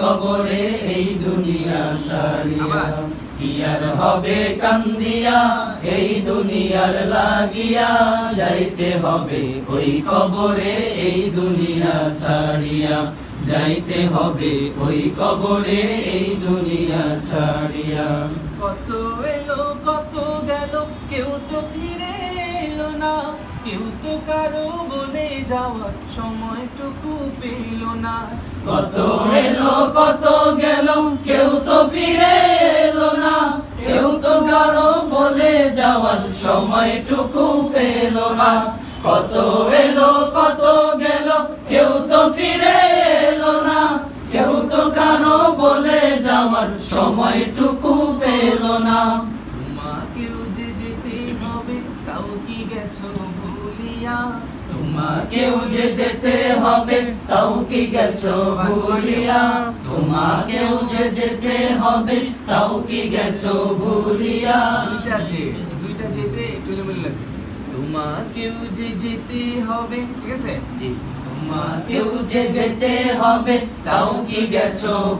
কবরে এই দুনিয়া ছাড়িয়া ইয়ার হবে কান্দিয়া, এই দুনিয়ার লাগিয়া। যাইতে হবে ওই কবরে এই দুনিয়া ছাড়িয়া। যাইতে হবে ওই কবরে এই দুনিয়া ছাড়িয়া। কত এলো, কত গেল, কেউ তো ফিরে এলো না। কেউ তো কারও বলে যাওয়ার সময়টুকু পেল না। কত এলো, কত গেল, কেউ তো ফিরে এলো না। কেউ তো কারও বলে যাওয়ার সময়টুকু পেল না। কত এলো, কত গেল, কেউ তো ফিরে এলো না। কেউ তো কারও বলে যাওয়ার সময়টুকু পেল না। গেছো ভুলিয়া। তোমাকেও যে যেতে হবে তাও কি গেছো ভুলিয়া? তোমাকেও যে যেতে হবে তাও কি গেছো ভুলিয়া? দুইটা যে দুইটা যেতে একটু এলোমেলো লাগতেছে। তোমাকেও যে যেতে হবে ঠিক আছে? তোমাকেও যে যেতে হবে তাও কি গেছো